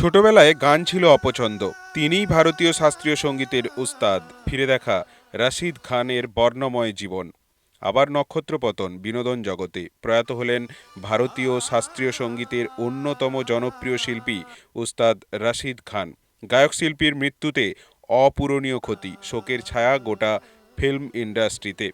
ছোটবেলায় গান ছিল অপছন্দ। তিনিই ভারতীয় শাস্ত্রীয় সঙ্গীতের উস্তাদ। ফিরে দেখা রাশিদ খানের বর্ণময় জীবন। আবার নক্ষত্রপতন বিনোদন জগতে। প্রয়াত হলেন ভারতীয় শাস্ত্রীয় সঙ্গীতের অন্যতম জনপ্রিয় শিল্পী উস্তাদ রাশিদ খান। গায়ক শিল্পীর মৃত্যুতে অপূরণীয় ক্ষতি, শোকের ছায়া গোটা ফিল্ম ইন্ডাস্ট্রিতে।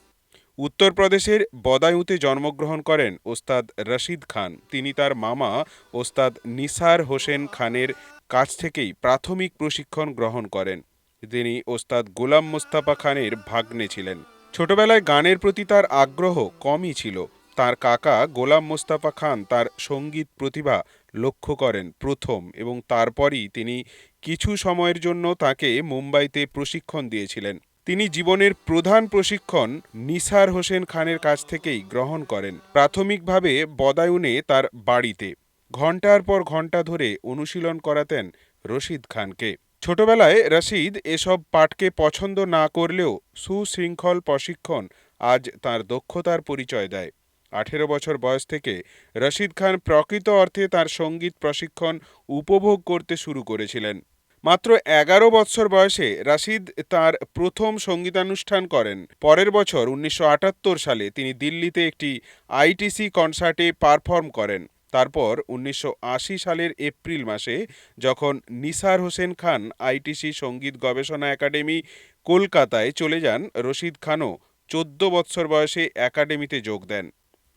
উত্তরপ্রদেশের বদায়ুতে জন্মগ্রহণ করেন ওস্তাদ রশিদ খান। তিনি তার মামা ওস্তাদ নিসার হোসেন খানের কাছ থেকেই প্রাথমিক প্রশিক্ষণ গ্রহণ করেন। তিনি ওস্তাদ গোলাম মোস্তাফা খানের ভাগ্নে ছিলেন। ছোটবেলায় গানের প্রতি তার আগ্রহ কমই ছিল। তার কাকা গোলাম মোস্তাফা খান তার সংগীত প্রতিভা লক্ষ্য করেন প্রথম এবং তারপরই তিনি কিছু সময়ের জন্য তাকে মুম্বাইতে প্রশিক্ষণ দিয়েছিলেন। তিনি জীবনের প্রধান প্রশিক্ষণ নিসার হোসেন খানের কাছ থেকেই গ্রহণ করেন। প্রাথমিকভাবে বদায়ুনে তার বাড়িতে। ঘণ্টার পর ঘণ্টা ধরে অনুশীলন করাতেন রশিদ খানকে। ছোটবেলায় রশিদ এসব পাঠকে পছন্দ না করলেও সুশৃঙ্খল প্রশিক্ষণ আজ তার দক্ষতার পরিচয় দেয়। আঠেরো বছর বয়স থেকে রশিদ খান প্রকৃত অর্থে তার সংগীত প্রশিক্ষণ উপভোগ করতে শুরু করেছিলেন। মাত্র এগারো বৎসর বয়সে রাশিদ তার প্রথম সঙ্গীতানুষ্ঠান করেন। পরের বছর উনিশশো আটাত্তর সালে তিনি দিল্লিতে একটি আইটিসি কনসার্টে পারফর্ম করেন। তারপর উনিশশো আশি সালের এপ্রিল মাসে যখন নিসার হোসেন খান আইটিসি সংগীত গবেষণা একাডেমি কলকাতায় চলে যান, রশিদ খানও চোদ্দ বৎসর বয়সে একাডেমিতে যোগ দেন।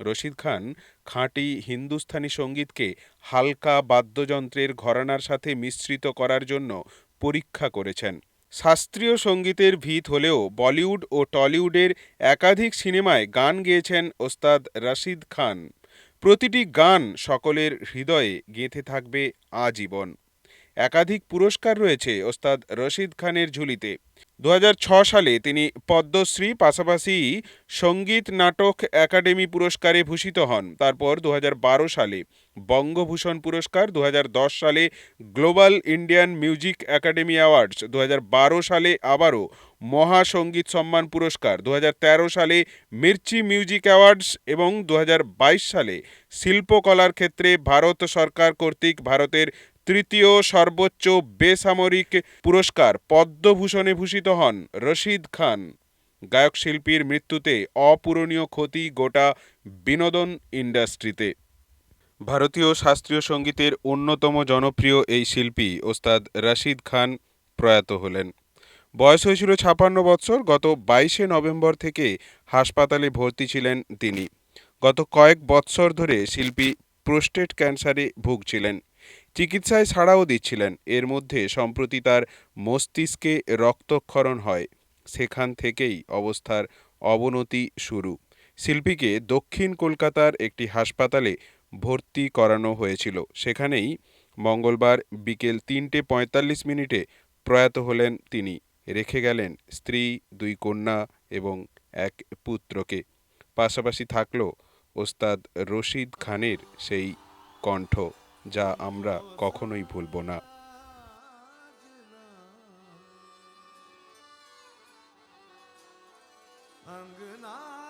রশিদ খান খাঁটি হিন্দুস্থানি সঙ্গীতকে হালকা বাদ্যযন্ত্রের ঘরানার সাথে মিশ্রিত করার জন্য পরীক্ষা করেছেন। শাস্ত্রীয় সঙ্গীতের ভিত হলেও বলিউড ও টলিউডের একাধিক সিনেমায় গান গেয়েছেন ওস্তাদ রশিদ খান। প্রতিটি গান সকলের হৃদয়ে গেঁথে থাকবে আজীবন। একাধিক পুরস্কার রয়েছে ওস্তাদ রশিদ খানের ঝুলিতে। দু সালে তিনি পদ্মশ্রী, পাশাপাশি সংগীত নাটক একাডেমি পুরস্কারে ভূষিত হন। তারপর দু হাজার বারো সালে বঙ্গভূষণ পুরস্কার দু হাজার দশ সালে global Indian music academy awards দু হাজার বারো সালে আবারও মহাসঙ্গীত সম্মান পুরস্কার দু হাজার তেরো সালে মির্চি মিউজিক অ্যাওয়ার্ডস এবং দু হাজার বাইশ সালে শিল্পকলার ক্ষেত্রে ভারত সরকার কর্তৃক ভারতের তৃতীয় সর্বোচ্চ বেসামরিক পুরস্কার পদ্মভূষণে ভূষিত হন রশিদ খান। গায়ক শিল্পীর মৃত্যুতে অপূরণীয় ক্ষতি গোটা বিনোদন ইন্ডাস্ট্রিতে। ভারতীয় শাস্ত্রীয় সঙ্গীতের অন্যতম জনপ্রিয় এই শিল্পী ওস্তাদ রশিদ খান প্রয়াত হলেন। বয়স হয়েছিল ছাপান্ন বৎসর। গত বাইশে নভেম্বর থেকে হাসপাতালে ভর্তি ছিলেন তিনি। গত কয়েক বৎসর ধরে শিল্পী প্রোস্টেট ক্যান্সারে ভুগছিলেন। চিকিৎসায় ছাড়াও দিচ্ছিলেন। এর মধ্যে সম্প্রতি তার মস্তিষ্কে রক্তক্ষরণ হয়। সেখান থেকেই অবস্থার অবনতি শুরু। শিল্পীকে দক্ষিণ কলকাতার একটি হাসপাতালে ভর্তি করানো হয়েছিল। সেখানেই মঙ্গলবার বিকেল তিনটে পঁয়তাল্লিশ মিনিটে প্রয়াত হলেন তিনি। রেখে গেলেন স্ত্রী, দুই কন্যা এবং এক পুত্রকে। পাশাপাশি থাকল ওস্তাদ রশিদ খানের সেই কণ্ঠ। যা আমরা কখনোই ভুলব না अंगना